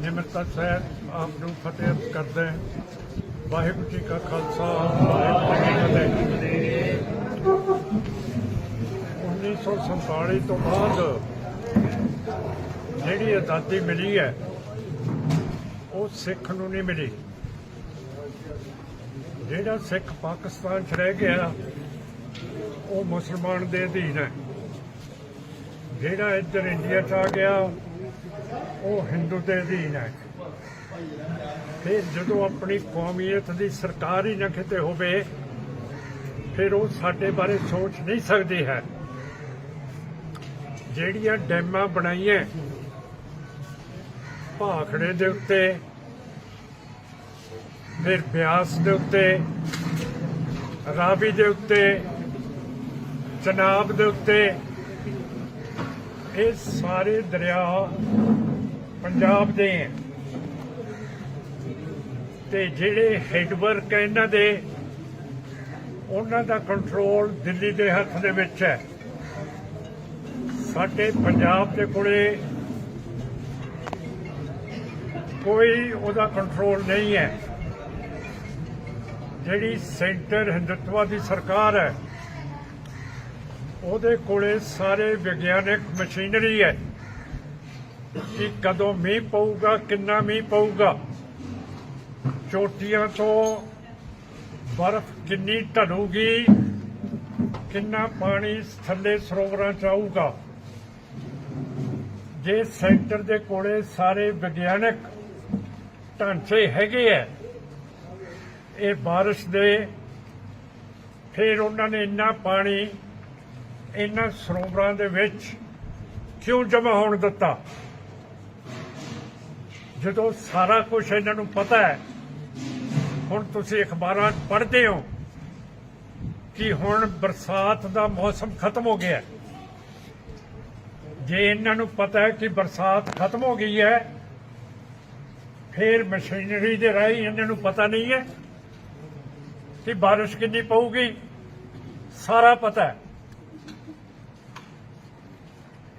ਨਿਮਰਤਾ ਸਾਹਿਬ ਆਪ ਨੂੰ ਫਤਿਹ ਕਰਦੇ ਵਾਹਿਗੁਰੂ ਜੀ ਕਾ ਖਾਲਸਾ, ਵਾਹਿਗੁਰੂ ਜੀ ਕੀ ਫਤਿਹ। 1947 ਤੋਂ ਬਾਅਦ ਜਿਹੜੀ ਆਜ਼ਾਦੀ ਮਿਲੀ ਹੈ, ਉਹ ਸਿੱਖ ਨੂੰ ਨਹੀਂ ਮਿਲੀ। ਜਿਹੜਾ ਸਿੱਖ ਪਾਕਿਸਤਾਨ 'ਚ ਰਹਿ ਗਿਆ, ਉਹ ਮੁਸਲਮਾਨ ਦੇ ਅਧੀਨ ਹੈ। ਜਿਹੜਾ ਇੱਧਰ ਇੰਡੀਆ 'ਚ ਆ ਗਿਆ, ਉਹ ਹਿੰਦੂ ਦੇ ਅਧੀਨ ਹੈ। ਫਿਰ ਜਦੋਂ ਆਪਣੀ ਕੌਮੀਅਤ ਦੀ ਸਰਕਾਰ ਹੀ ਨਾ ਕਿਤੇ ਹੋਵੇ, ਫਿਰ ਉਹ ਸਾਡੇ ਬਾਰੇ ਸੋਚ ਨਹੀਂ ਸਕਦੀ ਹੈ। ਜਿਹੜੀਆਂ ਡੈਮਾਂ ਬਣਾਈਆਂ, ਭਾਖੜੇ ਦੇ ਉੱਤੇ ਫਿਰ ਬਿਆਸ ਦੇ ਉੱਤੇ, ਰਾਵੀ ਦੇ ਉੱਤੇ, ਚਨਾਬ ਦੇ ਉੱਤੇ, ਇਹ ਸਾਰੇ ਦਰਿਆ ਪੰਜਾਬ ਦੇ ਹੈ। ਤੇ ਜਿਹੜੇ ਹੈਡਵਰਕ ਹੈ ਇਹਨਾਂ ਦੇ, ਉਹਨਾਂ ਦਾ ਕੰਟਰੋਲ ਦਿੱਲੀ ਦੇ ਹੱਥ ਦੇ ਵਿੱਚ ਹੈ। ਸਾਡੇ ਪੰਜਾਬ ਦੇ ਕੋਲੇ ਕੋਈ ਉਹਦਾ ਕੰਟਰੋਲ ਨਹੀਂ ਹੈ। ਜਿਹੜੀ ਸੈਂਟਰ ਹਿੰਦੁਤਵਾ ਦੀ ਸਰਕਾਰ ਹੈ, ਉਹਦੇ ਕੋਲੇ ਸਾਰੇ ਵਿਗਿਆਨਕ ਮਸ਼ੀਨਰੀ ਹੈ ਕਿ ਕਦੋਂ ਮੀਂਹ ਪਊਗਾ, ਕਿੰਨਾ ਮੀਂਹ ਪਊਗਾ। ਚੋਟੀਆਂ ਤੋਂ ਬਰਫ਼ ਕਿੰਨੀ ਢਲੂਗੀ ਕਿੰਨਾ ਪਾਣੀ ਥੱਲੇ ਸਰੋਵਰਾਂ ਚ ਆਊਗਾ। ਜੇ ਸੈਂਟਰ ਦੇ ਕੋਲੇ ਸਾਰੇ ਵਿਗਿਆਨਕ ਢਾਂਚੇ ਹੈਗੇ ਐ ਇਹ ਬਾਰਿਸ਼ ਦੇ ਫਿਰ ਉਹਨਾਂ ਨੇ ਇੰਨਾ ਪਾਣੀ ਇਹਨਾਂ ਸਰੋਵਰਾਂ ਦੇ ਵਿੱਚ ਕਿਉਂ ਜਮਾ ਹੋਣ ਦਿੱਤਾ? ਜਦੋਂ ਸਾਰਾ ਕੁਝ ਇਹਨਾਂ ਨੂੰ ਪਤਾ ਹੈ, ਹੁਣ ਤੁਸੀਂ ਅਖਬਾਰਾਂ ਪੜ੍ਹਦੇ ਹੋ ਕਿ ਹੁਣ ਬਰਸਾਤ ਦਾ ਮੌਸਮ ਖਤਮ ਹੋ ਗਿਆ ਜੇ ਇਹਨਾਂ ਨੂੰ ਪਤਾ ਹੈ ਕਿ ਬਰਸਾਤ ਖਤਮ ਹੋ ਗਈ ਹੈ, ਫਿਰ ਮਸ਼ੀਨਰੀ ਦੇ ਰਾਹੀਂ ਇਹਨਾਂ ਨੂੰ ਪਤਾ ਨਹੀਂ ਹੈ ਕਿ ਬਾਰਿਸ਼ ਕਿੰਨੀ ਪਊਗੀ, ਸਾਰਾ ਪਤਾ ਹੈ।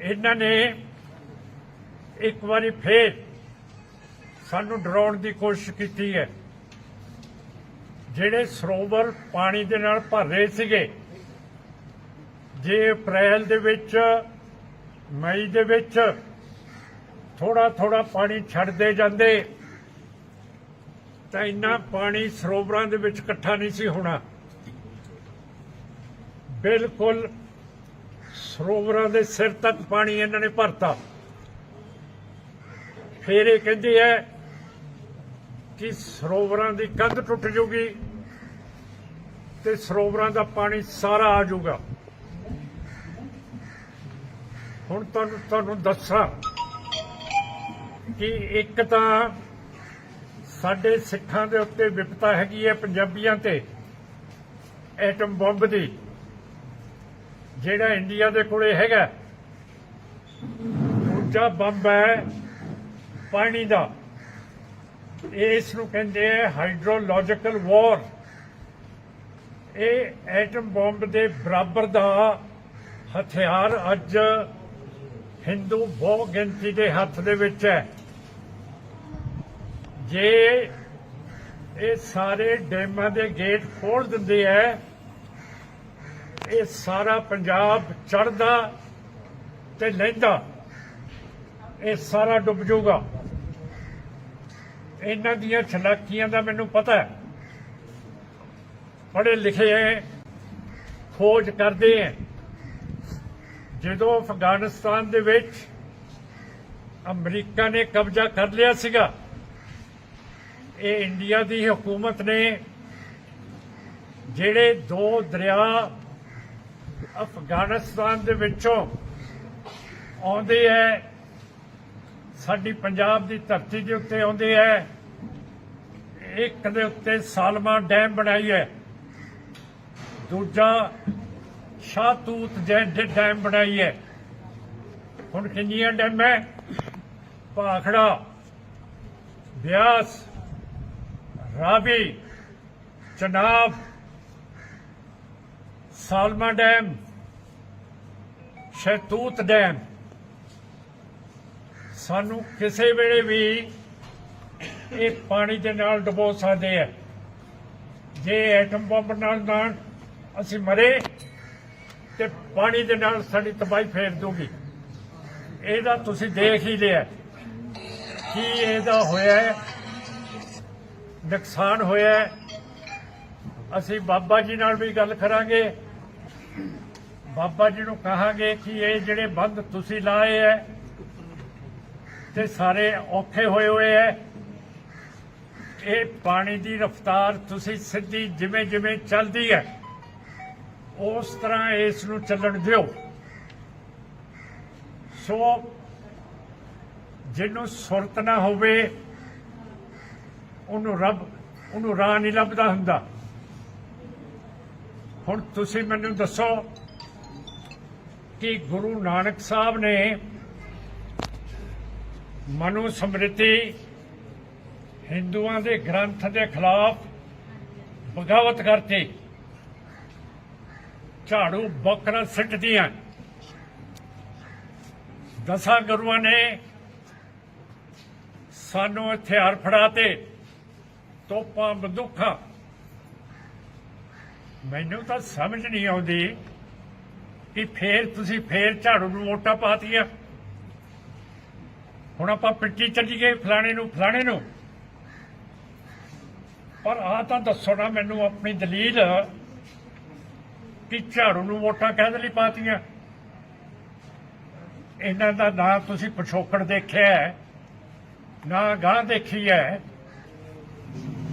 ਇਹਨਾਂ ਨੇ ਇੱਕ ਵਾਰੀ ਫੇਰ ਸਾਨੂੰ ਡਰਾਉਣ ਦੀ ਕੋਸ਼ਿਸ਼ ਕੀਤੀ ਹੈ। ਜਿਹੜੇ ਸਰੋਵਰ ਪਾਣੀ ਦੇ ਨਾਲ ਭਰ ਰਹੇ ਸੀਗੇ, ਜੇ ਅਪ੍ਰੈਲ ਦੇ ਵਿੱਚ, ਮਈ ਦੇ ਵਿੱਚ ਥੋੜਾ ਥੋੜਾ ਪਾਣੀ ਛੱਡਦੇ ਜਾਂਦੇ ਤਾਂ ਇੰਨਾ ਪਾਣੀ ਸਰੋਵਰਾਂ ਦੇ ਵਿੱਚ ਇਕੱਠਾ ਨਹੀਂ ਸੀ ਹੋਣਾ। ਬਿਲਕੁਲ ਸਰੋਵਰਾਂ ਦੇ ਸਿਰ ਤੱਕ ਪਾਣੀ ਇਹਨਾਂ ਨੇ ਭਰਤਾ। ਫਿਰ ਇਹ ਕਹਿੰਦੇ ਹੈ ਕਿ ਸਰੋਵਰਾਂ ਦੀ ਕੰਧ ਟੁੱਟ ਜੂਗੀ ਤੇ ਸਰੋਵਰਾਂ ਦਾ ਪਾਣੀ ਸਾਰਾ ਆ ਜਾਊਗਾ। ਹੁਣ ਤੁਹਾਨੂੰ ਤੁਹਾਨੂੰ ਦੱਸਾਂ ਕਿ ਇੱਕ ਤਾਂ ਸਾਡੇ ਸਿੱਖਾਂ ਦੇ ਉੱਤੇ ਵਿਪਤਾ ਹੈਗੀ ਹੈ ਪੰਜਾਬੀਆਂ ਤੇ। ਐਟਮ ਬੰਬ ਦੀ। ਜਿਹੜਾ ਇੰਡੀਆ ਦੇ ਕੋਲੇ ਹੈਗਾ। ਦੂਜਾ ਬੰਬ ਹੈ ਪਾਣੀ ਦਾ। ਇਸ ਨੂੰ ਕਹਿੰਦੇ ਆ ਹਾਈਡਰੋਲੋਜੀਕਲ ਵਾਰ। ਇਹ ਐਟਮ ਬੰਬ ਦੇ ਬਰਾਬਰ ਦਾ ਹਥਿਆਰ ਅੱਜ ਹਿੰਦੂ ਬਹੁ ਗਿਣਤੀ ਦੇ ਹੱਥ ਦੇ ਵਿੱਚ ਹੈ। ਜੇ ਇਹ ਸਾਰੇ ਡੈਮਾਂ ਦੇ ਗੇਟ ਖੋਲ ਦਿੰਦੇ ਐ, ਇਹ ਸਾਰਾ ਪੰਜਾਬ ਚੜਦਾ ਤੇ ਲਹਿੰਦਾ ਇਹ ਸਾਰਾ ਡੁੱਬ ਜਾਊਗਾ। ਇਹਨਾਂ ਦੀਆਂ ਚਲਾਕੀਆਂ ਦਾ ਮੈਨੂੰ ਪਤਾ ਹੈ ਪੜ੍ਹੇ ਲਿਖੇ ਹੈ ਖੋਜ ਕਰਦੇ ਹੈ ਜਦੋਂ ਅਫਗਾਨਿਸਤਾਨ ਦੇ ਵਿੱਚ ਅਮਰੀਕਾ ਨੇ ਕਬਜ਼ਾ ਕਰ ਲਿਆ ਸੀਗਾ ਇਹ ਇੰਡੀਆ ਦੀ ਹਕੂਮਤ ਨੇ, ਜਿਹੜੇ ਦੋ ਦਰਿਆ ਅਫਗਾਨਿਸਤਾਨ ਦੇ ਵਿੱਚੋਂ ਆਉਂਦੇ ਹੈ ਸਾਡੀ ਪੰਜਾਬ ਦੀ ਧਰਤੀ ਦੇ ਉੱਤੇ ਆਉਂਦੇ ਹੈ ਇੱਕ ਦੇ ਉੱਤੇ ਸਾਲਮਾ ਡੈਮ ਬਣਾਈ ਹੈ ਦੂਜਾ ਸ਼ਾਹਤੂਤ ਜੈ ਡੈਮ ਬਣਾਈ ਹੈ ਹੁਣ ਕਿੰਨੀਆਂ ਡੈਮ? ਹੈ ਭਾਖੜਾ, ਬਿਆਸ ਰਾਵੀ ਚਨਾਬ ਸਾਲਮਾ ਡੈਮ ਸ਼ੈਤੂਤ ਡੈਮ, ਸਾਨੂੰ ਕਿਸੇ ਵੇਲੇ ਵੀ ਇਹ ਪਾਣੀ ਦੇ ਨਾਲ ਡੁਬੋ ਸਕਦੇ ਆ। ਜੇ ਐਟਮ ਬੰਬ ਨਾਲ ਨਾ ਅਸੀਂ ਮਰੇ ਤੇ ਪਾਣੀ ਦੇ ਨਾਲ ਸਾਡੀ ਤਬਾਹੀ ਫੇਰ ਦੂਗੀ। ਇਹਦਾ ਤੁਸੀਂ ਦੇਖ ਹੀ ਲਿਆ। ਕੀ ਇਹਦਾ ਹੋਇਆ ਨੁਕਸਾਨ ਹੋਇਆ ਅਸੀਂ ਬਾਬਾ ਜੀ ਨਾਲ ਵੀ ਗੱਲ ਕਰਾਂਗੇ। ਬਾਬਾ ਜੀ ਨੂੰ ਕਹਾਂਗੇ ਕਿ ਇਹ ਜਿਹੜੇ ਬੰਦ ਤੁਸੀਂ ਲਾਏ ਐ ਤੇ ਸਾਰੇ ਔਖੇ ਹੋਏ ਹੋਏ ਐ ਇਹ ਪਾਣੀ ਦੀ ਰਫ਼ਤਾਰ ਤੁਸੀਂ ਸਿੱਧੀ ਜਿਵੇਂ ਜਿਵੇਂ ਚੱਲਦੀ ਹੈ, ਉਸ ਤਰ੍ਹਾਂ ਇਸ ਨੂੰ ਚੱਲਣ ਦਿਓ। ਸੋ, ਜਿਹਨੂੰ ਸੁਰਤ ਨਾ ਹੋਵੇ ਉਹਨੂੰ ਰੱਬ, ਉਹਨੂੰ ਰਾਹ ਨਹੀਂ ਲੱਭਦਾ ਹੁੰਦਾ। ਹੁਣ ਤੁਸੀਂ ਮੈਨੂੰ ਦੱਸੋ ਕਿ ਗੁਰੂ ਨਾਨਕ ਸਾਹਿਬ ਨੇ ਮਨੂ ਸਮ੍ਰਿਤੀ ਹਿੰਦੂਆਂ ਦੇ ਗ੍ਰੰਥ ਦੇ ਖਿਲਾਫ ਬਗਾਵਤ ਕਰਤੀ। ਝਾੜੂ ਬੱਕਰਾ ਸਿੱਟਦੀਆਂ। ਦਸਾਂ ਗੁਰੂਆਂ ਨੇ ਸਾਨੂੰ ਹਥਿਆਰ ਫੜਾਤੇ ਤੋਪਾਂ ਬੰਦੂਕਾਂ ਮੈਨੂੰ ਤਾਂ ਸਮਝ ਨਹੀਂ ਆਉਂਦੀ ਕਿ ਫੇਰ ਤੁਸੀਂ ਫੇਰ ਝਾੜੂ ਨੂੰ ਵੋਟਾਂ ਪਾਤੀਆਂ। ਹੁਣ ਆਪਾਂ ਪਿੱਟੀ ਚੱਲੀਏ ਫਲਾਣੇ ਨੂੰ ਫਲਾਣੇ ਨੂੰ। ਪਰ ਆ ਤਾਂ ਦੱਸੋ ਨਾ ਮੈਨੂੰ ਆਪਣੀ ਦਲੀਲ ਕਿ ਝਾੜੂ ਨੂੰ ਵੋਟਾਂ ਕਾਹਦੇ ਲਈ ਪਾਤੀਆਂ? ਇਹਨਾਂ ਦਾ ਨਾ ਤੁਸੀਂ ਪਿਛੋਕੜ ਦੇਖਿਆ ਨਾ ਗਾਂ ਦੇਖੀ ਹੈ।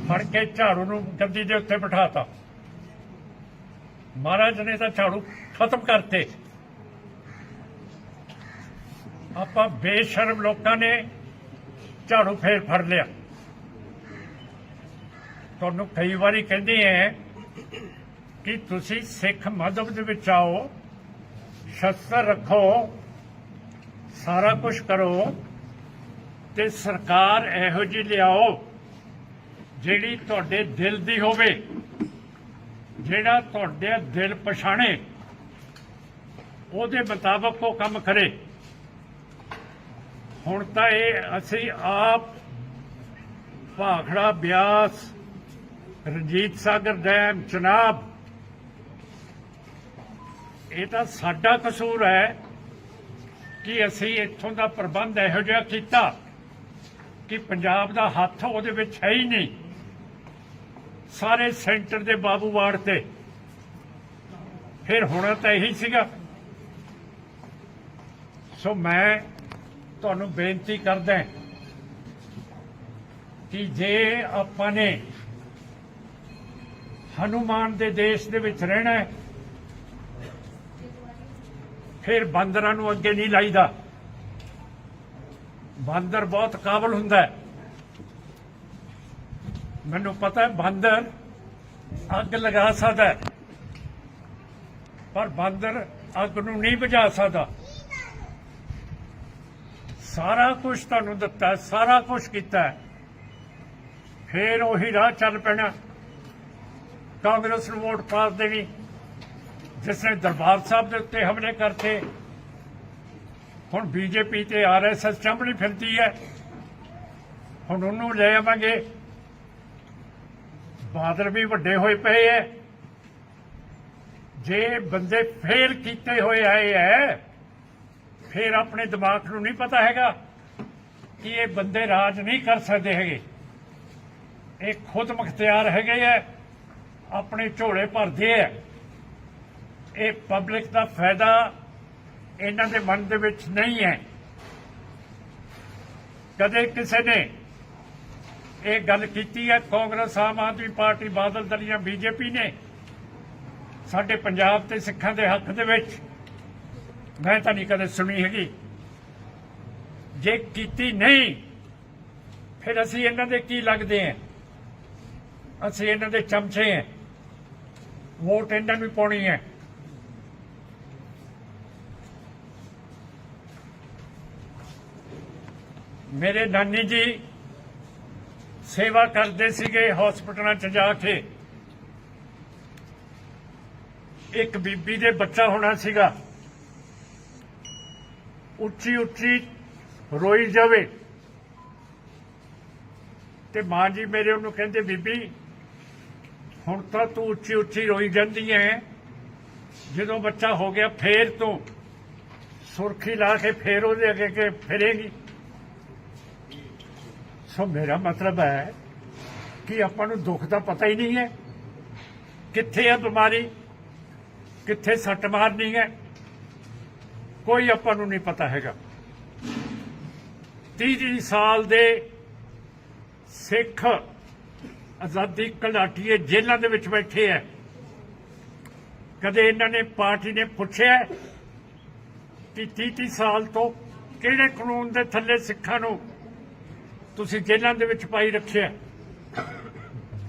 ਫੜ ਕੇ ਝਾੜੂ ਨੂੰ ਗੱਦੀ ਦੇ ਉੱਤੇ ਬਿਠਾਤਾ। ਮਹਾਰਾਜ ਨੇ ਤਾਂ ਝਾੜੂ ਖਤਮ ਕਰਤੇ। ਆਪਾਂ ਬੇਸ਼ਰਮ ਲੋਕਾਂ ਨੇ ਝਾੜੂ ਫੇਰ ਫੜ ਲਿਆ। ਤੁਹਾਨੂੰ ਕਈ ਵਾਰੀ ਕਹਿੰਦੇ ਐ ਕਿ ਤੁਸੀਂ ਸਿੱਖ ਮਜ਼ਹਬ ਦੇ ਵਿੱਚ ਆਓ, ਸ਼ਸਤਰ ਰੱਖੋ, ਸਾਰਾ ਕੁਝ ਕਰੋ ਤੇ ਸਰਕਾਰ ਇਹੋ ਜਿਹੀ ਲਿਆਓ। ਜਿਹੜੀ ਤੁਹਾਡੇ ਦਿਲ ਦੀ ਹੋਵੇ, ਜਿਹੜਾ ਤੁਹਾਡੇ ਦਿਲ ਪਛਾਣੇ, ਉਹਦੇ ਮੁਤਾਬਕ ਉਹ ਕੰਮ ਕਰੇ। ਹੁਣ ਤਾਂ ਇਹ ਅਸੀਂ ਆਪ ਭਾਖੜਾ ਬਿਆਸ, ਰਣਜੀਤ ਸਾਗਰ ਡੈਮ, ਚਨਾਬ, ਇਹ ਤਾਂ ਸਾਡਾ ਕਸੂਰ ਹੈ ਕਿ ਅਸੀਂ ਇੱਥੋਂ ਦਾ ਪ੍ਰਬੰਧ ਇਹੋ ਜਿਹਾ ਕੀਤਾ ਕਿ ਪੰਜਾਬ ਦਾ ਹੱਥ ਉਹਦੇ ਵਿੱਚ ਹੈ ਹੀ ਨਹੀਂ। ਸਾਰੇ ਸੈਂਟਰ ਦੇ ਬਾਬੂ ਵਾਰਡ ਤੇ। ਫਿਰ ਹੋਣਾ ਤਾਂ ਇਹੀ ਸੀਗਾ। ਸੋ ਮੈਂ ਤੁਹਾਨੂੰ ਬੇਨਤੀ ਕਰਦਾ ਕਿ ਜੇ ਆਪਾਂ ਨੇ ਹਨੂਮਾਨ ਦੇ ਦੇਸ਼ ਦੇ ਵਿੱਚ ਰਹਿਣਾ ਹੈ, ਫਿਰ ਬਾਂਦਰਾਂ ਨੂੰ ਅੱਗੇ ਨਹੀਂ ਲਾਈਦਾ। ਬਾਂਦਰ ਬਹੁਤ ਕਾਬਲ ਹੁੰਦਾ ਹੈ। ਮੈਨੂੰ ਪਤਾ ਹੈ ਬਾਂਦਰ ਅੱਗ ਲਗਾ ਸਕਦਾ ਹੈ। ਪਰ ਬਾਂਦਰ ਅੱਗ ਨੂੰ ਨਹੀਂ ਬੁਝਾ ਸਕਦਾ। ਸਾਰਾ ਕੁਝ ਤੁਹਾਨੂੰ ਦਿੱਤਾ ਸਾਰਾ ਕੁਝ ਕੀਤਾ ਫੇਰ ਉਹੀ ਰਾਹ ਚੱਲ ਪੈਣਾ। ਕਾਂਗਰਸ ਨੂੰ ਵੋਟ ਪਾ ਦੇਣੀ। ਜਿਸ ਨੇ ਦਰਬਾਰ ਸਾਹਿਬ ਦੇ ਉੱਤੇ ਹਮਲੇ ਕਰਤੇ। ਹੁਣ ਬੀਜੇਪੀ ਤੇ ਆਰਐਸਐਸ ਚੰਬੜੀ ਫਿਰਦੀ ਹੈ। ਹੁਣ ਉਹਨੂੰ ਲੈ ਆਵਾਂਗੇ। ਬਾਦਲ ਵੀ ਵੱਡੇ ਹੋਏ ਪਏ ਐ। ਜੇ ਬੰਦੇ ਫੇਲ ਕੀਤੇ ਹੋਏ ਆਏ ਐ, ਫਿਰ ਆਪਣੇ ਦਿਮਾਗ ਨੂੰ ਨਹੀਂ ਪਤਾ ਹੈਗਾ ਕਿ ਇਹ ਬੰਦੇ ਰਾਜ ਨਹੀਂ ਕਰ ਸਕਦੇ ਹੈਗੇ। ਇਹ ਖੁਦ ਮੁਖਤਿਆਰ ਹੈਗੇ ਐ, ਆਪਣੇ ਝੋਲੇ ਭਰਦੇ ਐ। ਇਹ ਪਬਲਿਕ ਦਾ ਫਾਇਦਾ ਇਹਨਾਂ ਦੇ ਮਨ ਦੇ ਵਿੱਚ ਨਹੀਂ ਹੈ ਕਦੇ ਕਿਸੇ ਨੇ ਇਹ ਗੱਲ ਕੀਤੀ ਹੈ, ਕਾਂਗਰਸ, ਆਮ ਆਦਮੀ ਪਾਰਟੀ, ਬਾਦਲ ਦਲੀਆਂ, ਬੀਜੇਪੀ ਨੇ। ਸਾਡੇ ਪੰਜਾਬ ਤੇ ਸਿੱਖਾਂ ਦੇ ਹੱਕ ਦੇ ਵਿੱਚ ਮੈਂ ਤਾਂ ਨਹੀਂ ਕਦੇ ਸੁਣੀ ਹੈਗੀ। ਜੇ ਕੀਤੀ ਨਹੀਂ, ਫਿਰ ਅਸੀਂ ਇਹਨਾਂ ਦੇ ਕੀ ਲੱਗਦੇ ਹਾਂ? ਅਸੀਂ ਇਹਨਾਂ ਦੇ ਚਮਚੇ ਹਾਂ। ਵੋਟ ਇਹਨਾਂ ਨੂੰ ਪਾਉਣੀ ਹੈ। ਮੇਰੇ ਨਾਨੀ ਜੀ ਸੇਵਾ ਕਰਦੇ ਸੀਗੇ ਹਸਪਤਾਲਾਂ 'ਚ ਜਾ ਕੇ। ਇੱਕ ਬੀਬੀ ਦੇ ਬੱਚਾ ਹੋਣਾ ਸੀਗਾ। ਉੱਚੀ ਉੱਚੀ ਰੋਈ ਜਾਵੇ। ਤੇ ਮਾਂ ਜੀ ਮੇਰੇ ਉਹਨੂੰ ਕਹਿੰਦੇ, ਬੀਬੀ, ਹੁਣ ਤਾਂ ਤੂੰ ਉੱਚੀ ਉੱਚੀ ਰੋਈ ਜਾਂਦੀ ਐ। ਜਦੋਂ ਬੱਚਾ ਹੋ ਗਿਆ ਫੇਰ ਤੂੰ ਸੁਰਖੀ ਲਾ ਕੇ ਫੇਰ ਉਹਦੇ ਅੱਗੇ ਕੇ ਫਿਰੇਗੀ। ਸੋ ਮੇਰਾ ਮਤਲਬ ਹੈ ਕਿ ਆਪਾਂ ਨੂੰ ਦੁੱਖ ਦਾ ਪਤਾ ਹੀ ਨਹੀਂ ਹੈ। ਕਿੱਥੇ ਹੈ ਬਿਮਾਰੀ? ਕਿੱਥੇ ਸੱਟ ਮਾਰਨੀ ਹੈ? ਕੋਈ ਆਪਾਂ ਨੂੰ ਨਹੀਂ ਪਤਾ ਹੈਗਾ। 30 ਸਾਲ ਦੇ ਸਿੱਖ ਆਜ਼ਾਦੀ ਘਲਾਟੀਏ ਜੇਲ੍ਹਾਂ ਦੇ ਵਿੱਚ ਬੈਠੇ ਐ ਕਦੇ ਇਹਨਾਂ ਨੇ ਪਾਰਟੀ ਨੇ ਪੁੱਛਿਆ ਕਿ 30 ਸਾਲ ਤੋਂ ਕਿਹੜੇ ਕਾਨੂੰਨ ਦੇ ਥੱਲੇ ਸਿੱਖਾਂ ਨੂੰ ਤੁਸੀਂ ਜੇਲ੍ਹਾਂ ਦੇ ਵਿੱਚ ਪਾਈ ਰੱਖਿਆ।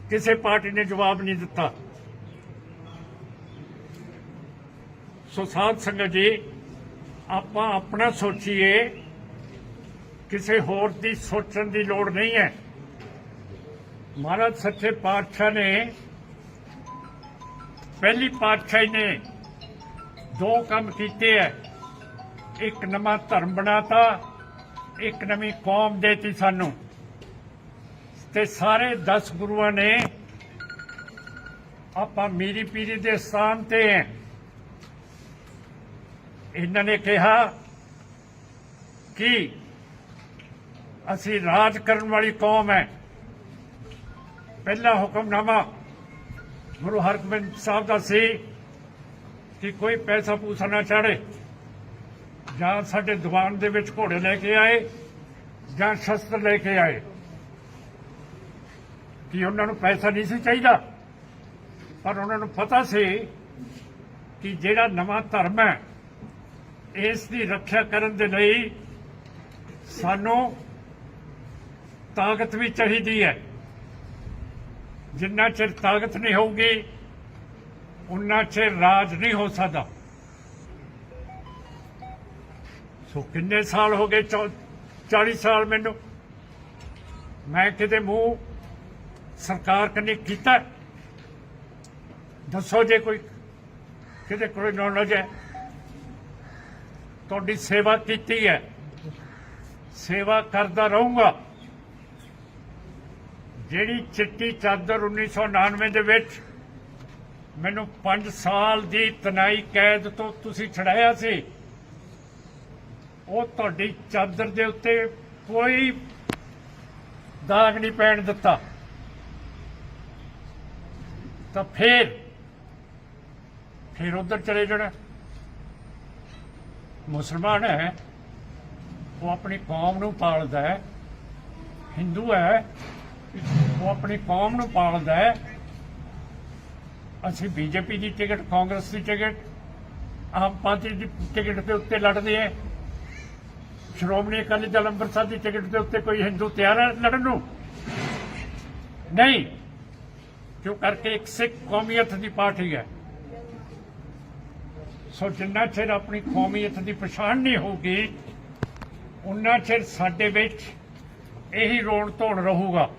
ਕਿਸੇ ਪਾਰਟੀ ਨੇ ਜਵਾਬ ਨਹੀਂ ਦਿੱਤਾ। ਸੋ ਸਾਧ ਸੰਗਤ ਜੀ, ਆਪਾਂ ਆਪਣਾ ਸੋਚੀਏ, ਕਿਸੇ ਹੋਰ ਦੀ ਸੋਚਣ ਦੀ ਲੋੜ ਨਹੀਂ ਹੈ। ਮਹਾਰਾਜ ਸੱਚੇ ਪਾਤਸ਼ਾਹ ਨੇ, ਪਹਿਲੀ ਪਾਤਸ਼ਾਹੀ ਨੇ ਦੋ ਕੰਮ ਕੀਤੇ ਹੈ। ਇੱਕ ਨਵਾਂ ਧਰਮ ਬਣਾਤਾ ਇੱਕ ਨਵੀਂ ਕੌਮ ਦੇਤੀ ਸਾਨੂੰ। ਤੇ ਸਾਰੇ 10 ਗੁਰੂਆਂ ਨੇ ਆਪਾਂ ਮੀਰੀ ਪੀਰੀ ਦੇ ਸਥਾਨ ਤੇ ਹੈ। ਇਹਨਾਂ ਨੇ ਕਿਹਾ ਕਿ ਅਸੀਂ ਰਾਜ ਕਰਨ ਵਾਲੀ ਕੌਮ ਹੈ। ਪਹਿਲਾ ਹੁਕਮਨਾਮਾ ਗੁਰੂ ਹਰਗੋਬਿੰਦ ਸਾਹਿਬ ਦਾ ਸੀ ਕਿ ਕੋਈ ਪੈਸਾ ਪੂਸਾ ਨਾ ਚਾੜੇ। ਜਾਂ ਸਾਡੇ ਦੀਵਾਨ ਦੇ ਵਿੱਚ ਘੋੜੇ ਲੈ ਕੇ ਆਏ ਜਾਂ ਸ਼ਸਤਰ ਲੈ ਕੇ ਆਏ। ਕਿ ਉਹਨਾਂ ਨੂੰ ਪੈਸਾ ਨਹੀਂ ਸੀ ਚਾਹੀਦਾ? ਪਰ ਉਹਨਾਂ ਨੂੰ ਪਤਾ ਸੀ ਕਿ ਜਿਹੜਾ ਨਵਾਂ ਧਰਮ ਹੈ, ਇਸ ਦੀ ਰੱਖਿਆ ਕਰਨ ਦੇ ਲਈ ਸਾਨੂੰ ਤਾਕਤ ਵੀ ਚਾਹੀਦੀ ਹੈ। ਜਿੰਨਾ ਚਿਰ ਤਾਕਤ ਨਹੀਂ ਹੋਊਗੀ, ਉਨਾ ਚਿਰ ਰਾਜ ਨਹੀਂ ਹੋ ਸਕਦਾ। ਸੋ ਕਿੰਨੇ ਸਾਲ ਹੋ ਗਏ, ਚੌ- 40 ਸਾਲ ਮੈਨੂੰ। ਮੈਂ ਕਿਤੇ ਮੂੰਹ ਸਰਕਾਰ ਕੰਨੀ ਕੀਤਾ। ਦੱਸੋ ਜੇ ਕੋਈ ਕਿਤੇ ਕੋਈ ਨੌਲੇਜ ਹੈ। ਤੁਹਾਡੀ ਸੇਵਾ ਕੀਤੀ ਹੈ। ਸੇਵਾ ਕਰਦਾ ਰਹੂੰਗਾ। ਜਿਹੜੀ ਚਿੱਟੀ ਚਾਦਰ 1999 ਦੇ ਵਿੱਚ ਮੈਨੂੰ 5 ਸਾਲ ਦੀ ਤਨਾਈ ਕੈਦ ਤੋਂ ਤੁਸੀਂ ਛੜਾਇਆ ਸੀ। ਉਹ ਤੁਹਾਡੀ ਚਾਦਰ ਦੇ ਉੱਤੇ ਕੋਈ ਦਾਗ ਨਹੀਂ ਪੈਣ ਦਿੱਤਾ। ਤਾਂ ਫੇਰ, ਫਿਰ ਉਧਰ ਚਲੇ ਜਾਣਾ। ਮੁਸਲਮਾਨ ਹੈ, ਉਹ ਆਪਣੀ ਕੌਮ ਨੂੰ ਪਾਲਦਾ ਹੈ। ਹਿੰਦੂ ਹੈ, ਉਹ ਆਪਣੀ ਕੌਮ ਨੂੰ ਪਾਲਦਾ ਹੈ। ਅਸੀਂ ਬੀਜੇਪੀ ਦੀ ਟਿਕਟ, ਕਾਂਗਰਸ ਦੀ ਟਿਕਟ, ਆਮ ਪਾਰਟੀ ਦੀ ਟਿਕਟ ਦੇ ਉੱਤੇ ਲੜਦੇ ਹਾਂ। ਸ਼੍ਰੋਮਣੀ ਅਕਾਲੀ ਦਲ ਅੰਮ੍ਰਿਤਸਰ ਦੀ ਟਿਕਟ ਦੇ ਉੱਤੇ ਕੋਈ ਹਿੰਦੂ ਤਿਆਰ ਹੈ ਲੜਨ ਨੂੰ? ਨਹੀਂ। ਕਿਉਂ? ਕਰਕੇ ਇੱਕ ਸਿੱਖ ਕੌਮੀਅਤ ਦੀ ਪਾਰਟੀ ਹੈ। ਸੋ ਜਿੰਨਾ ਚਿਰ ਆਪਣੀ ਕੌਮੀਅਤ ਦੀ ਪਛਾਣ ਨਹੀਂ ਹੋਊਗੀ, ਉਨਾ ਚਿਰ ਸਾਡੇ ਵਿੱਚ ਇਹੀ ਰੋਣ ਧੋਣ ਰਹੂਗਾ।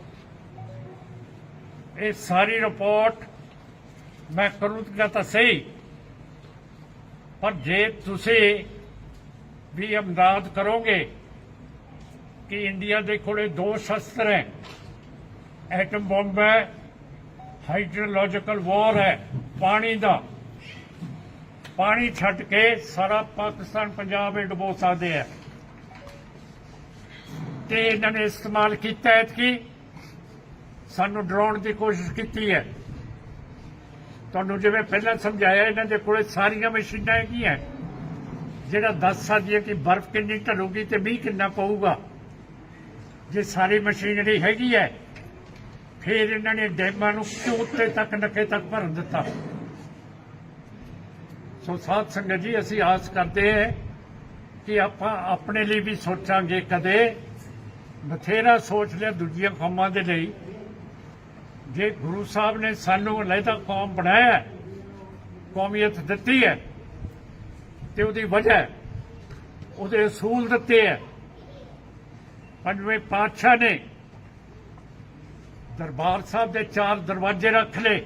ਇਹ ਸਾਰੀ ਰਿਪੋਰਟ ਮੈਂ ਕਰੂੰਗਾ ਤਾਂ ਸਹੀ। ਪਰ ਜੇ ਤੁਸੀਂ ਵੀ ਇਮਦਾਦ ਕਰੋਗੇ ਕਿ ਇੰਡੀਆ ਦੇ ਕੋਲੇ ਦੋ ਸ਼ਸਤਰ ਹੈ। ਐਟਮ ਬੰਬ ਹੈ, ਹਾਈਡਰੋਲੋਜੀਕਲ ਵਾਰ ਹੈ, ਪਾਣੀ ਦਾ। ਪਾਣੀ ਛੱਡ ਕੇ ਸਾਰਾ ਪਾਕਿਸਤਾਨ, ਪੰਜਾਬ ਇਹ ਡੁਬੋ ਸਕਦੇ ਹੈ। ਤੇ ਇਹਨਾਂ ਨੇ ਇਸਤੇਮਾਲ ਕੀਤਾ ਹੈ ਕਿ ਸਾਨੂੰ ਡਰਾਉਣ ਦੀ ਕੋਸ਼ਿਸ਼ ਕੀਤੀ ਹੈ। ਤੁਹਾਨੂੰ ਜਿਵੇਂ ਪਹਿਲਾਂ ਸਮਝਾਇਆ, ਇਹਨਾਂ ਦੇ ਕੋਲੇ ਸਾਰੀਆਂ ਮਸ਼ੀਨਾਂ ਹੈਗੀਆਂ। ਜਿਹੜਾ ਦੱਸ ਸਕਦੀ ਹੈ ਕਿ ਬਰਫ਼ ਕਿੰਨੀ ਢਲੂਗੀ ਤੇ ਮੀਂਹ ਕਿੰਨਾ ਪਊਗਾ? ਜੇ ਸਾਰੀ ਮਸ਼ੀਨਰੀ ਹੈਗੀ ਹੈ, ਫਿਰ ਇਹਨਾਂ ਨੇ ਡੈਮਾਂ ਨੂੰ ਕਿਉਂ ਉੱਤੇ ਤੱਕ ਨੱਕੇ ਤੱਕ ਭਰਨ ਦਿੱਤਾ? ਸੋ ਸਾਧ ਸੰਗਤ ਜੀ, ਅਸੀਂ ਆਸ ਕਰਦੇ ਹਾਂ ਕਿ ਆਪਾਂ ਆਪਣੇ ਲਈ ਵੀ ਸੋਚਾਂਗੇ ਕਦੇ। ਬਥੇਰਾ ਸੋਚ ਲਿਆ ਦੂਜੀਆਂ ਕੌਮਾਂ ਦੇ ਲਈ। ਜੇ ਗੁਰੂ ਸਾਹਿਬ ਨੇ ਸਾਨੂੰ ਅਲੱਗਾ ਕੌਮ ਬਣਾਇਆ, ਕੌਮੀਅਤ ਦਿੱਤੀ ਹੈ ਤੇ ਉਹਦੀ ਵਜ੍ਹਾ ਉਹਦੇ ਅਸੂਲ ਦਿੱਤੇ ਹੈ। ਪੰਜਵੇਂ ਪਾਤਸ਼ਾਹ ਨੇ ਦਰਬਾਰ ਸਾਹਿਬ ਦੇ ਚਾਰ ਦਰਵਾਜ਼ੇ ਰੱਖ ਲਏ।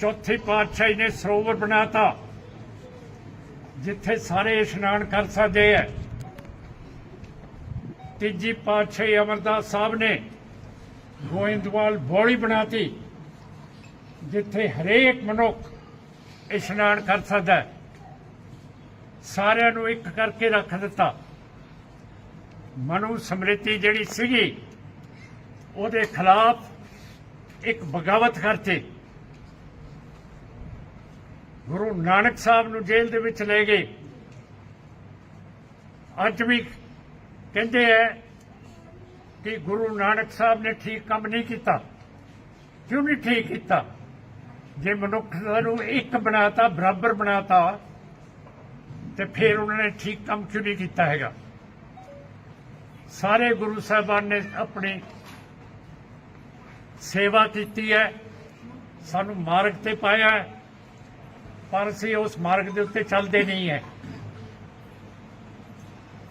ਚੌਥੀ ਪਾਤਸ਼ਾਹੀ ਨੇ ਸਰੋਵਰ ਬਣਾਤਾ, ਜਿੱਥੇ ਸਾਰੇ ਇਸ਼ਨਾਨ ਕਰ ਸਕਦੇ ਹੈ। ਤੀਜੀ ਪਾਤਸ਼ਾਹੀ ਅਮਰਦਾਸ ਸਾਹਿਬ ਨੇ ਗੋਇੰਦਵਾਲ ਬੋਲੀ ਬਣਾਤੀ, ਜਿੱਥੇ ਹਰੇਕ ਮਨੁੱਖ ਇਸ਼ਨਾਨ ਕਰ ਸਕਦਾ ਸਾਰਿਆਂ ਨੂੰ ਇੱਕ ਕਰਕੇ ਰੱਖ ਦਿੱਤਾ। ਮਨੂ ਸਮ੍ਰਿਤੀ ਜਿਹੜੀ ਸੀਗੀ, ਉਹਦੇ ਖਿਲਾਫ ਇੱਕ ਬਗਾਵਤ ਕਰਤੇ। ਗੁਰੂ ਨਾਨਕ ਸਾਹਿਬ ਨੂੰ ਜੇਲ੍ਹ ਦੇ ਵਿੱਚ ਲੈ ਗਏ। ਅੱਜ ਵੀ ਕਹਿੰਦੇ ਹੈ ਕਿ ਗੁਰੂ ਨਾਨਕ ਸਾਹਿਬ ਨੇ ਠੀਕ ਕੰਮ ਨਹੀਂ ਕੀਤਾ। ਕਿਉਂ ਨਹੀਂ ਠੀਕ ਕੀਤਾ? ਜੇ ਮਨੁੱਖਤਾ ਨੂੰ ਇੱਕ ਬਣਾਤਾ, ਬਰਾਬਰ ਬਣਾਤਾ, ਤੇ ਫਿਰ ਉਹਨਾਂ ਨੇ ਠੀਕ ਕੰਮ ਕਿਉਂ ਨਹੀਂ ਕੀਤਾ ਹੈਗਾ? ਸਾਰੇ ਗੁਰੂ ਸਾਹਿਬਾਨ ਨੇ ਆਪਣੀ ਸੇਵਾ ਕੀਤੀ ਹੈ, ਸਾਨੂੰ ਮਾਰਗ ਤੇ ਪਾਇਆ ਹੈ, ਪਰ ਅਸੀਂ ਉਸ ਮਾਰਗ ਦੇ ਉੱਤੇ ਚੱਲਦੇ ਨਹੀਂ ਹੈ।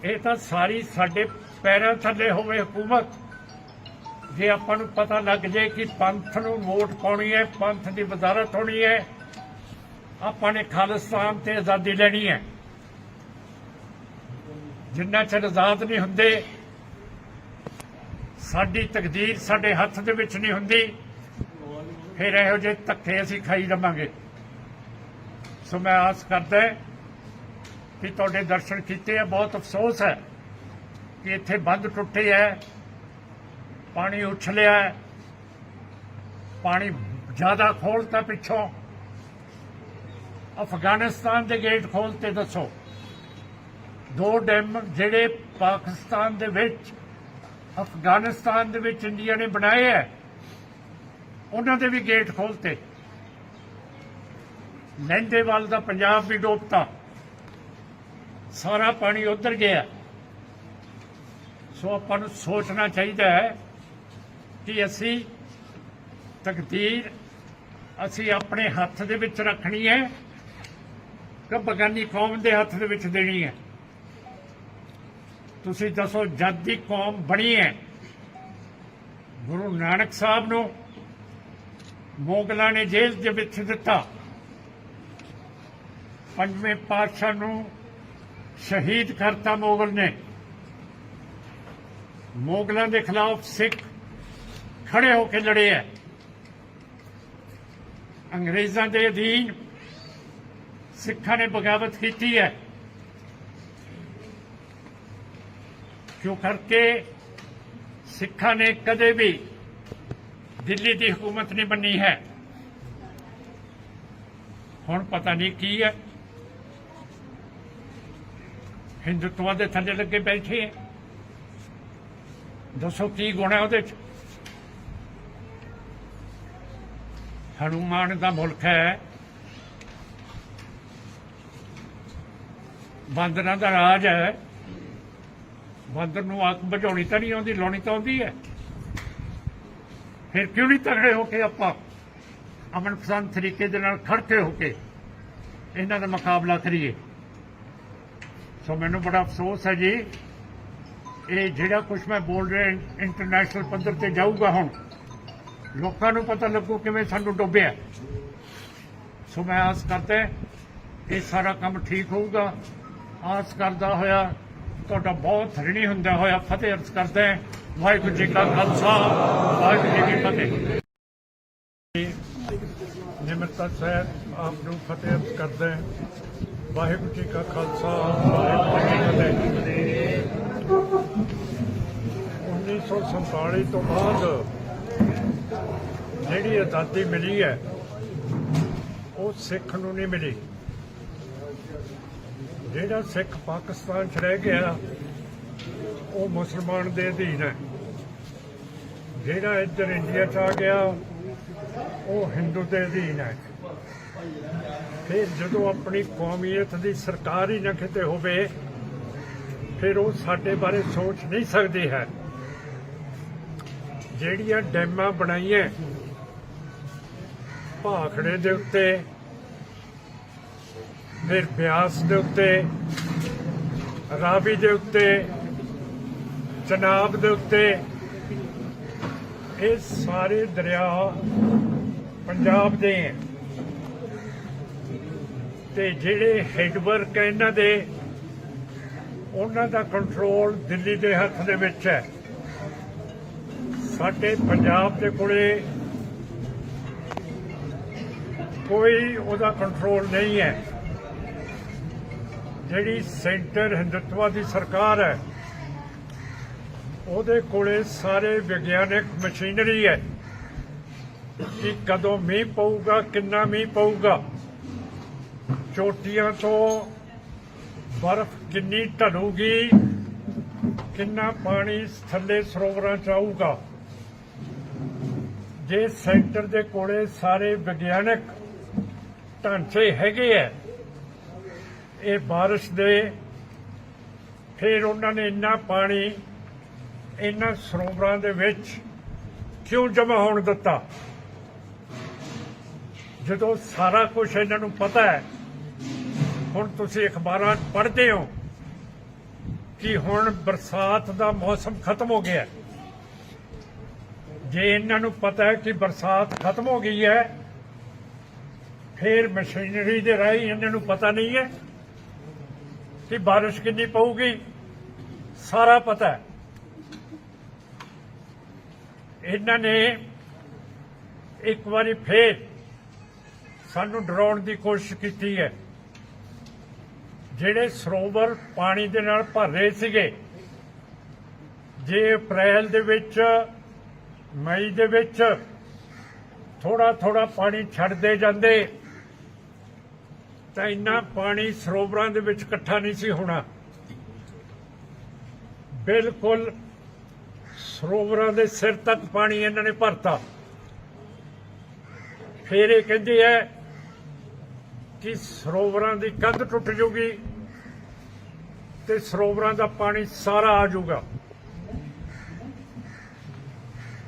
ਇਹ ਤਾਂ ਸਾਰੀ ਸਾਡੇ ਪੈਰਾਂ ਥੱਲੇ ਹੋਵੇ ਹਕੂਮਤ ਜੇ ਆਪਾਂ ਨੂੰ ਪਤਾ ਲੱਗ ਜੇ ਕਿ ਪੰਥ ਨੂੰ ਵੋਟ ਪਾਉਣੀ ਹੈ, ਪੰਥ ਦੀ ਵਜ਼ਾਰਤ ਹੋਣੀ ਹੈ, ਆਪਾਂ ਨੇ ਖਾਲਿਸਤਾਨ ਤੇ ਆਜ਼ਾਦੀ ਲੈਣੀ ਹੈ। ਜਿੰਨਾ ਚਿਰ ਆਜ਼ਾਦ ਨਹੀਂ ਹੁੰਦੇ, ਸਾਡੀ ਤਕਦੀਰ ਸਾਡੇ ਹੱਥ ਦੇ ਵਿੱਚ ਨਹੀਂ ਹੁੰਦੀ, ਫਿਰ ਇਹੋ ਜਿਹੇ ਧੱਕੇ ਅਸੀਂ ਖਾਈ ਰਵਾਂਗੇ। ਸੋ ਮੈਂ ਆਸ ਕਰਦਾ ਕਿ ਤੁਹਾਡੇ ਦਰਸ਼ਨ ਕੀਤੇ ਆ। ਬਹੁਤ ਅਫਸੋਸ ਹੈ ਕਿ ਇੱਥੇ ਬੰਦ ਟੁੱਟੇ ਹੈ ਪਾਣੀ ਉਛਲਿਆ ਪਾਣੀ ਜ਼ਿਆਦਾ ਖੋਲਤਾ ਪਿੱਛੋਂ ਅਫਗਾਨਿਸਤਾਨ ਦੇ ਗੇਟ ਖੋਲਤੇ ਦੱਸੋ। ਦੋ ਡੈਮ ਜਿਹੜੇ ਪਾਕਿਸਤਾਨ ਦੇ ਵਿੱਚ, ਅਫਗਾਨਿਸਤਾਨ ਦੇ ਵਿੱਚ ਇੰਡੀਆ ਨੇ ਬਣਾਏ ਹੈ, ਉਹਨਾਂ ਦੇ ਵੀ ਗੇਟ ਖੋਲਤੇ ਲਹਿੰਦੇਵਾਲ ਦਾ ਪੰਜਾਬ ਵੀ ਡੋਬਤਾ। ਸਾਰਾ ਪਾਣੀ ਉਧਰ ਗਿਆ। ਸੋ ਆਪਾਂ ਨੂੰ ਸੋਚਣਾ ਚਾਹੀਦਾ ਹੈ ਕਿ ਅਸੀਂ ਤਕਦੀਰ ਅਸੀਂ ਆਪਣੇ ਹੱਥ ਦੇ ਵਿੱਚ ਰੱਖਣੀ ਹੈ ਕਿ ਬਗਾਨੀ ਕੌਮ ਦੇ ਹੱਥ ਦੇ ਵਿੱਚ ਦੇਣੀ ਹੈ। ਤੁਸੀਂ ਦੱਸੋ ਜਦ ਦੀ ਕੌਮ ਬਣੀ ਹੈ? ਗੁਰੂ ਨਾਨਕ ਸਾਹਿਬ ਨੂੰ ਮੋਗਲਾਂ ਨੇ ਜੇਲ੍ਹ ਦੇ ਵਿੱਚ ਦਿੱਤਾ। ਪੰਜਵੇਂ ਪਾਤਸ਼ਾਹ ਨੂੰ ਸ਼ਹੀਦ ਕਰਤਾ ਮੋਗਲ ਨੇ। ਮੋਗਲਾਂ ਦੇ ਖਿਲਾਫ ਸਿੱਖ ਖੜੇ ਹੋ ਕੇ ਲੜੇ ਹੈ ਅੰਗਰੇਜ਼ਾਂ ਦੇ ਅਧੀਨ ਸਿੱਖਾਂ ਨੇ ਬਗਾਵਤ ਕੀਤੀ ਹੈ ਕਿਉਂ ਕਰਕੇ ਸਿੱਖਾਂ ਨੇ ਕਦੇ ਵੀ ਦਿੱਲੀ ਦੀ ਹਕੂਮਤ ਨਹੀਂ ਬੰਨੀ ਹੈ। ਹੁਣ ਪਤਾ ਨਹੀਂ ਕੀ ਹੈ ਹਿੰਦੂਤਵਾ ਦੇ ਥੱਲੇ ਲੱਗੇ ਬੈਠੇ ਦੱਸੋ ਕੀ ਗੁਣ ਹੈ ਉਹਦੇ ਚ? ਹਨੂਮਾਨ ਦਾ ਮੁਲਕ ਹੈ। ਬਾਂਦਰਾਂ ਦਾ ਰਾਜ ਹੈ। ਬਾਂਦਰ ਨੂੰ ਅੱਖ ਬੁਝਾਉਣੀ ਤਾਂ ਨਹੀਂ ਆਉਂਦੀ, ਲਾਉਣੀ ਤਾਂ ਆਉਂਦੀ ਹੈ। ਫਿਰ ਕਿਉਂ ਨਹੀਂ ਤਗੜੇ ਹੋ ਕੇ ਆਪਾਂ ਅਮਨ ਪਸੰਦ ਤਰੀਕੇ ਦੇ ਨਾਲ ਖੜਕੇ ਹੋ ਕੇ ਇਹਨਾਂ ਦਾ ਮੁਕਾਬਲਾ ਕਰੀਏ? ਸੋ ਮੈਨੂੰ ਬੜਾ ਅਫਸੋਸ ਹੈ ਜੀ। ਇਹ ਜਿਹੜਾ ਕੁਝ ਮੈਂ ਬੋਲ ਰਿਹਾ, ਇੰਟਰਨੈਸ਼ਨਲ ਪੱਧਰ ਤੇ ਜਾਊਗਾ ਹੁਣ ਲੋਕਾਂ ਨੂੰ ਪਤਾ ਲੱਗੂ ਕਿਵੇਂ ਸਾਨੂੰ ਡੁੱਬਿਆ। ਸੋ ਮੈਂ ਆਸ ਕਰਦਾ ਇਹ ਸਾਰਾ ਕੰਮ ਠੀਕ ਹੋਊਗਾ। ਆਸ ਕਰਦਾ ਹੋਇਆ ਤੁਹਾਡਾ ਬਹੁਤ ਰਣੀ ਹੁੰਦਾ ਹੋਇਆ। ਫਤਿਹ ਅਰਜ਼ ਕਰਦਾ ਵਾਹਿਗੁਰੂ ਜੀ ਕਾ ਖਾਲਸਾ, ਵਾਹਿਗੁਰੂ ਜੀ ਕੀ ਫਤਿਹ। ਨਿਮਰਤਾ ਸਾਹਿਬ, ਆਪ ਨੂੰ ਫਤਿਹ ਅਰਜ਼ ਕਰਦਾ ਵਾਹਿਗੁਰੂ ਜੀ ਕਾ ਖਾਲਸਾ, ਵਾਹਿਗੁਰੂ ਜੀ ਕੀ ਫਤਿਹ। 1947 ਤੋਂ ਬਾਅਦ ਜਿਹੜੀ ਆਜ਼ਾਦੀ ਮਿਲੀ ਹੈ, ਉਹ ਸਿੱਖ ਨੂੰ ਨਹੀਂ ਮਿਲੀ। ਜਿਹੜਾ ਸਿੱਖ ਪਾਕਿਸਤਾਨ 'ਚ ਰਹਿ ਗਿਆ, ਉਹ ਮੁਸਲਮਾਨ ਦੇ ਅਧੀਨ ਹੈ। ਜਿਹੜਾ ਇੱਧਰ ਇੰਡੀਆ 'ਚ ਆ ਗਿਆ, ਉਹ ਹਿੰਦੂ ਦੇ ਅਧੀਨ ਹੈ। ਫਿਰ ਜਦੋਂ ਆਪਣੀ ਕੌਮੀਅਤ ਦੀ ਸਰਕਾਰ ਹੀ ਨਾ ਕਿਤੇ ਹੋਵੇ, ਫਿਰ ਉਹ ਸਾਡੇ ਬਾਰੇ ਸੋਚ ਨਹੀਂ ਸਕਦੀ ਹੈ। ਜਿਹੜੀਆਂ ਡੈਮਾਂ ਬਣਾਈਆਂ, ਭਾਖੜੇ ਦੇ ਉੱਤੇ, ਫਿਰ ਬਿਆਸ ਦੇ ਉੱਤੇ, ਰਾਵੀ ਦੇ ਉੱਤੇ, ਚਨਾਬ ਦੇ ਉੱਤੇ, ਇਹ ਸਾਰੇ ਦਰਿਆ ਪੰਜਾਬ ਦੇ ਹੈ। ਤੇ ਜਿਹੜੇ ਹੈਡਵਰਕ ਇਹਨਾਂ ਦੇ, ਉਹਨਾਂ ਦਾ ਕੰਟਰੋਲ ਦਿੱਲੀ ਦੇ ਹੱਥ ਦੇ ਵਿੱਚ ਹੈ। ਸਾਡੇ ਪੰਜਾਬ ਦੇ ਕੋਲੇ ਕੋਈ ਉਹਦਾ ਕੰਟਰੋਲ ਨਹੀਂ ਹੈ। ਜਿਹੜੀ ਸੈਂਟਰ ਹਿੰਦੁੱਤਵਾ ਦੀ ਸਰਕਾਰ ਹੈ, ਉਹਦੇ ਕੋਲੇ ਸਾਰੇ ਵਿਗਿਆਨਿਕ ਮਸ਼ੀਨਰੀ ਹੈ ਕਿ ਕਦੋਂ ਮੀਂਹ ਪਊਗਾ, ਕਿੰਨਾ ਮੀਂਹ ਪਊਗਾ। ਚੋਟੀਆਂ ਤੋਂ ਬਰਫ਼ ਕਿੰਨੀ ਢਲੂਗੀ, ਕਿੰਨਾ ਪਾਣੀ ਥੱਲੇ ਸਰੋਵਰਾਂ ਚ ਆਊਗਾ। ਜੇ ਸੈਂਟਰ ਦੇ ਕੋਲੇ ਸਾਰੇ ਵਿਗਿਆਨਕ ਢਾਂਚੇ ਹੈਗੇ ਐ, ਇਹ ਬਾਰਿਸ਼ ਦੇ, ਫਿਰ ਉਹਨਾਂ ਨੇ ਇੰਨਾ ਪਾਣੀ ਇਹਨਾਂ ਸਰੋਵਰਾਂ ਦੇ ਵਿੱਚ ਕਿਉਂ ਜਮ੍ਹਾਂ ਹੋਣ ਦਿੱਤਾ ਜਦੋਂ ਸਾਰਾ ਕੁਝ ਇਹਨਾਂ ਨੂੰ ਪਤਾ ਹੈ ਹੁਣ ਤੁਸੀਂ ਅਖਬਾਰਾਂ ਪੜ੍ਹਦੇ ਹੋ ਕਿ ਹੁਣ ਬਰਸਾਤ ਦਾ ਮੌਸਮ ਖਤਮ ਹੋ ਗਿਆ ਹੈ। ਜੇ ਇਹਨਾਂ ਨੂੰ ਪਤਾ ਹੈ ਕਿ ਬਰਸਾਤ ਖਤਮ ਹੋ ਗਈ ਹੈ, ਫਿਰ ਮਸ਼ੀਨਰੀ ਦੇ ਰਾਹੀਂ ਇਹਨਾਂ ਨੂੰ ਪਤਾ ਨਹੀਂ ਹੈ ਕਿ ਬਾਰਿਸ਼ ਕਿੰਨੀ ਪਊਗੀ। ਸਾਰਾ ਪਤਾ ਹੈ। ਇਹਨਾਂ ਨੇ ਇੱਕ ਵਾਰੀ ਫੇਰ ਸਾਨੂੰ ਡਰਾਉਣ ਦੀ ਕੋਸ਼ਿਸ਼ ਕੀਤੀ ਹੈ। ਜਿਹੜੇ ਸਰੋਵਰ ਪਾਣੀ ਦੇ ਨਾਲ ਭਰ ਰਹੇ ਸੀਗੇ, ਜੇ ਅਪ੍ਰੈਲ ਦੇ ਵਿੱਚ ਮਈ ਦੇ ਵਿੱਚ ਥੋੜਾ ਥੋੜਾ ਪਾਣੀ ਛੱਡਦੇ ਜਾਂਦੇ। ਤਾਂ ਇੰਨਾ ਪਾਣੀ ਸਰੋਵਰਾਂ ਦੇ ਵਿੱਚ ਇਕੱਠਾ ਨਹੀਂ ਸੀ ਹੋਣਾ। ਬਿਲਕੁਲ ਸਰੋਵਰਾਂ ਦੇ ਸਿਰ ਤੱਕ ਪਾਣੀ ਇਹਨਾਂ ਨੇ ਭਰਤਾ। ਫਿਰ ਇਹ ਕਹਿੰਦੇ ਹੈ ਕਿ ਸਰੋਵਰਾਂ ਦੀ ਕੰਧ ਟੁੱਟ ਜੂਗੀ ਤੇ ਸਰੋਵਰਾਂ ਦਾ ਪਾਣੀ ਸਾਰਾ ਆ ਜਾਊਗਾ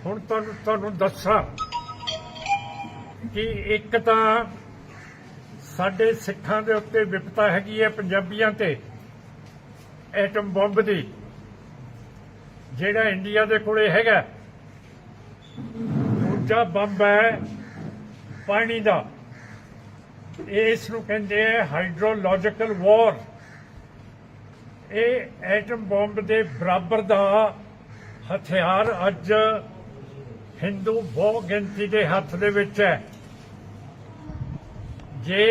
ਹੁਣ ਤੁਹਾਨੂੰ ਤੁਹਾਨੂੰ ਦੱਸਾਂ ਕਿ ਇੱਕ ਤਾਂ ਸਾਡੇ ਸਿੱਖਾਂ ਦੇ ਉੱਤੇ ਵਿਪਤਾ ਹੈਗੀ ਹੈ ਪੰਜਾਬੀਆਂ ਤੇ, ਐਟਮ ਬੰਬ ਦੀ, ਜਿਹੜਾ ਇੰਡੀਆ ਦੇ ਕੋਲੇ ਹੈਗਾ। ਦੂਜਾ ਬੰਬ ਹੈ ਪਾਣੀ ਦਾ। ਇਸ ਨੂੰ ਕਹਿੰਦੇ ਆ ਹਾਈਡਰੋਲੋਜੀਕਲ ਵਾਰ। ਇਹ ਐਟਮ ਬੰਬ ਦੇ ਬਰਾਬਰ ਦਾ ਹਥਿਆਰ ਅੱਜ ਹਿੰਦੂ ਬਹੁ ਗਿਣਤੀ ਦੇ ਹੱਥ ਦੇ ਵਿੱਚ ਹੈ। ਜੇ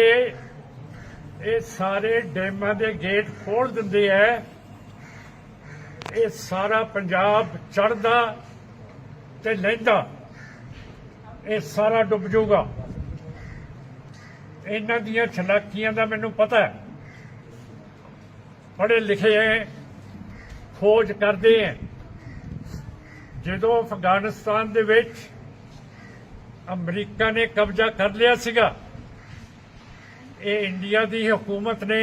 ਇਹ ਸਾਰੇ ਡੈਮਾਂ ਦੇ ਗੇਟ ਖੋਲ ਦਿੰਦੇ ਐ, ਇਹ ਸਾਰਾ ਪੰਜਾਬ ਚੜਦਾ ਤੇ ਲਹਿੰਦਾ ਇਹ ਸਾਰਾ ਡੁੱਬ ਜਾਊਗਾ। ਇਹਨਾਂ ਦੀਆਂ ਚਲਾਕੀਆਂ ਦਾ ਮੈਨੂੰ ਪਤਾ ਹੈ। ਪੜ੍ਹੇ ਲਿਖੇ ਹੈ ਖੋਜ ਕਰਦੇ ਹੈ ਜਦੋਂ ਅਫਗਾਨਿਸਤਾਨ ਦੇ ਵਿੱਚ ਅਮਰੀਕਾ ਨੇ ਕਬਜ਼ਾ ਕਰ ਲਿਆ ਸੀਗਾ, ਇਹ ਇੰਡੀਆ ਦੀ ਹਕੂਮਤ ਨੇ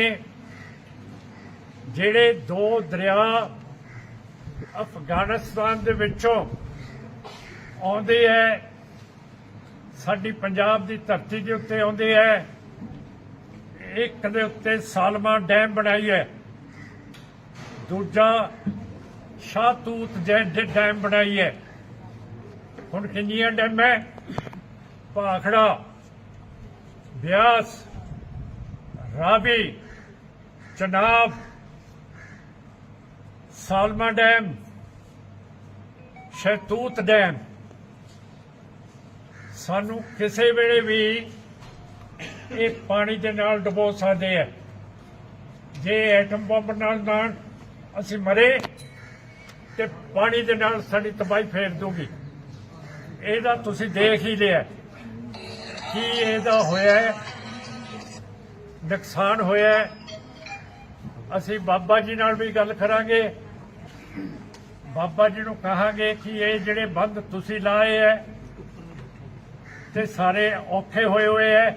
ਜਿਹੜੇ ਦੋ ਦਰਿਆ ਅਫਗਾਨਿਸਤਾਨ ਦੇ ਵਿੱਚੋਂ ਆਉਂਦੇ ਹੈ ਸਾਡੀ ਪੰਜਾਬ ਦੀ ਧਰਤੀ ਦੇ ਉੱਤੇ ਆਉਂਦੇ ਹੈ ਇੱਕ ਦੇ ਉੱਤੇ ਸਾਲਮਾ ਡੈਮ ਬਣਾਈ ਹੈ ਦੂਜਾ ਸ਼ਾਹਤੂਤ ਜੈ ਡੈਮ ਬਣਾਈ ਹੈ। ਹੁਣ ਕਿੰਨੀਆਂ ਡੈਮ ਹੈ? Bhakra, Beas, Ravi, Chenab, Salma dam, Shahtoot dam. ਸਾਨੂੰ ਕਿਸੇ ਵੇਲੇ ਵੀ ਇਹ ਪਾਣੀ ਦੇ ਨਾਲ ਡੁਬੋ ਸਕਦੇ ਆ ਜੇ ਐਟਮ ਬੰਬ ਨਾਲ ਨਾ ਅਸੀਂ ਮਰੇ ਤੇ ਪਾਣੀ ਦੇ ਨਾਲ ਸਾਡੀ ਤਬਾਹੀ ਫੇਰ ਦੂਗੀ। ਇਹਦਾ ਤੁਸੀਂ ਦੇਖ ਹੀ ਲਿਆ। ਕੀ ਇਹਦਾ ਹੋਇਆ ਨੁਕਸਾਨ ਹੋਇਆ ਅਸੀਂ ਬਾਬਾ ਜੀ ਨਾਲ ਵੀ ਗੱਲ ਕਰਾਂਗੇ। ਬਾਬਾ ਜੀ ਨੂੰ ਕਹਾਂਗੇ ਕਿ ਇਹ ਜਿਹੜੇ ਬੰਦ ਤੁਸੀਂ ਲਾਏ ਐ ਤੇ ਸਾਰੇ ਔਖੇ ਹੋਏ ਹੋਏ ਐ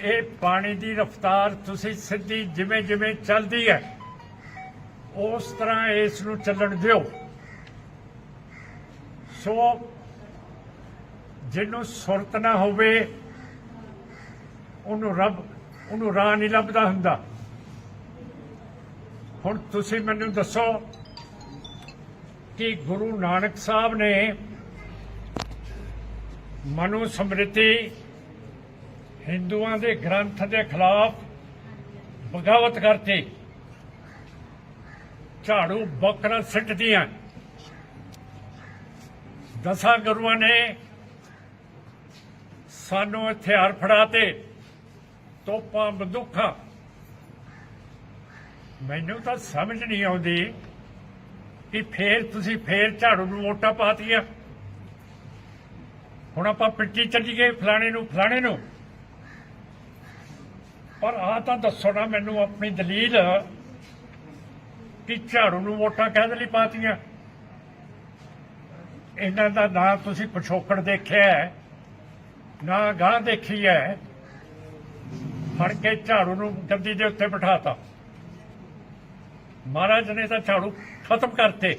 ਇਹ ਪਾਣੀ ਦੀ ਰਫ਼ਤਾਰ ਤੁਸੀਂ ਸਿੱਧੀ ਜਿਵੇਂ ਜਿਵੇਂ ਚੱਲਦੀ ਹੈ। ਉਸ ਤਰ੍ਹਾਂ ਇਸ ਨੂੰ ਚੱਲਣ ਦਿਓ। ਸੋ, ਜਿਹਨੂੰ ਸੁਰਤ ਨਾ ਹੋਵੇ, ਉਹਨੂੰ ਰੱਬ, ਉਹਨੂੰ ਰਾਹ ਨਹੀਂ ਲੱਭਦਾ ਹੁੰਦਾ। ਹੁਣ ਤੁਸੀਂ ਮੈਨੂੰ ਦੱਸੋ ਕਿ ਗੁਰੂ ਨਾਨਕ ਸਾਹਿਬ ਨੇ ਮਨੂ ਸਮ੍ਰਿਤੀ ਹਿੰਦੂਆਂ ਦੇ ਗ੍ਰੰਥ ਦੇ ਖਿਲਾਫ ਬਗਾਵਤ ਕਰਤੀ। ਝਾੜੂ ਬੱਕਰਾ ਸਿੱਟਦੀਆਂ ਦਸਾਂ ਗੁਰੂਆਂ ਨੇ ਸਾਨੂੰ ਹਥਿਆਰ ਫੜਾਤੇ ਤੋਪਾਂ ਬੰਦੂਕਾਂ ਮੈਨੂੰ ਤਾਂ ਸਮਝ ਨਹੀਂ ਆਉਂਦੀ ਕਿ ਫੇਰ ਤੁਸੀਂ ਫੇਰ ਝਾੜੂ ਨੂੰ ਵੋਟਾਂ ਪਾਤੀਆਂ। ਹੁਣ ਆਪਾਂ ਪਿੱਟੀ ਚੱਲੀਏ ਫਲਾਣੇ ਨੂੰ ਫਲਾਣੇ ਨੂੰ। ਪਰ ਆ ਤਾਂ ਦੱਸੋ ਨਾ ਮੈਨੂੰ ਆਪਣੀ ਦਲੀਲ ਕਿ ਝਾੜੂ ਨੂੰ ਵੋਟਾਂ ਕਾਹਦੇ ਲਈ ਪਾਤੀਆਂ? ਇਹਨਾਂ ਦਾ ਨਾ ਤੁਸੀਂ ਪਿਛੋਕੜ ਦੇਖਿਆ ਨਾ ਗਾਂ ਦੇਖੀ ਹੈ। ਫੜ ਕੇ ਝਾੜੂ ਨੂੰ ਗੱਦੀ ਦੇ ਉੱਤੇ ਬਿਠਾਤਾ। ਮਹਾਰਾਜ ਨੇ ਤਾਂ ਝਾੜੂ ਖਤਮ ਕਰਤੇ।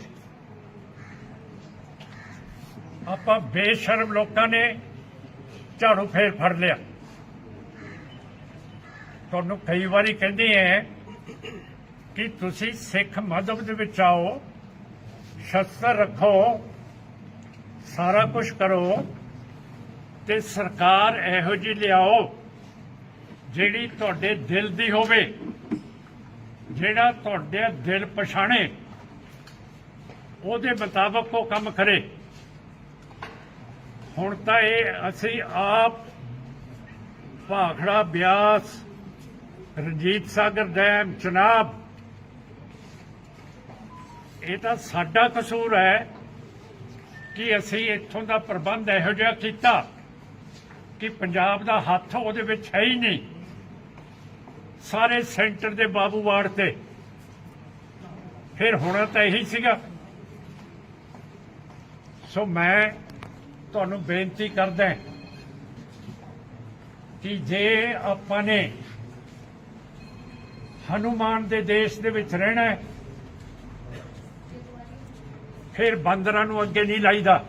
ਆਪਾਂ ਬੇਸ਼ਰਮ ਲੋਕਾਂ ਨੇ ਝਾੜੂ ਫੇਰ ਫੜ ਲਿਆ। ਤੁਹਾਨੂੰ ਕਈ ਵਾਰੀ ਕਹਿੰਦੇ ਐ ਕਿ ਤੁਸੀਂ ਸਿੱਖ ਮਜ਼ਹਬ ਦੇ ਵਿੱਚ ਆਓ, ਸ਼ਸਤਰ ਰੱਖੋ, ਸਾਰਾ ਕੁਝ ਕਰੋ ਤੇ ਸਰਕਾਰ ਇਹੋ ਜਿਹੀ ਲਿਆਓ ਜਿਹੜੀ ਤੁਹਾਡੇ ਦਿਲ ਦੀ ਹੋਵੇ, ਜਿਹੜਾ ਤੁਹਾਡੇ ਦਿਲ ਪਛਾਣੇ, ਉਹਦੇ ਮੁਤਾਬਕ ਉਹ ਕੰਮ ਕਰੇ। ਹੁਣ ਤਾਂ ਇਹ ਅਸੀਂ ਆਪ ਭਾਖੜਾ ਬਿਆਸ, ਰਣਜੀਤ ਸਾਗਰ ਡੈਮ, ਚਨਾਬ ਇਹ ਤਾਂ ਸਾਡਾ ਕਸੂਰ ਹੈ ਕਿ ਅਸੀਂ ਇੱਥੋਂ ਦਾ ਪ੍ਰਬੰਧ ਇਹੋ ਜਿਹਾ ਕੀਤਾ ਕਿ ਪੰਜਾਬ ਦਾ ਹੱਥ ਉਹਦੇ ਵਿੱਚ ਹੈ ਹੀ ਨਹੀਂ। ਸਾਰੇ ਸੈਂਟਰ ਦੇ ਬਾਬੂ ਵਾਰਡ ਤੇ। ਫਿਰ ਹੋਣਾ ਤਾਂ ਇਹੀ ਸੀਗਾ। ਸੋ ਮੈਂ ਤੁਹਾਨੂੰ ਬੇਨਤੀ ਕਰਦਾ ਕਿ ਜੇ ਆਪਾਂ ਨੇ ਹਨੂਮਾਨ ਦੇ ਦੇਸ਼ ਦੇ ਵਿੱਚ ਰਹਿਣਾ ਹੈ ਫਿਰ ਬਾਂਦਰਾਂ ਨੂੰ ਅੱਗੇ ਨਹੀਂ ਲਾਈਦਾ।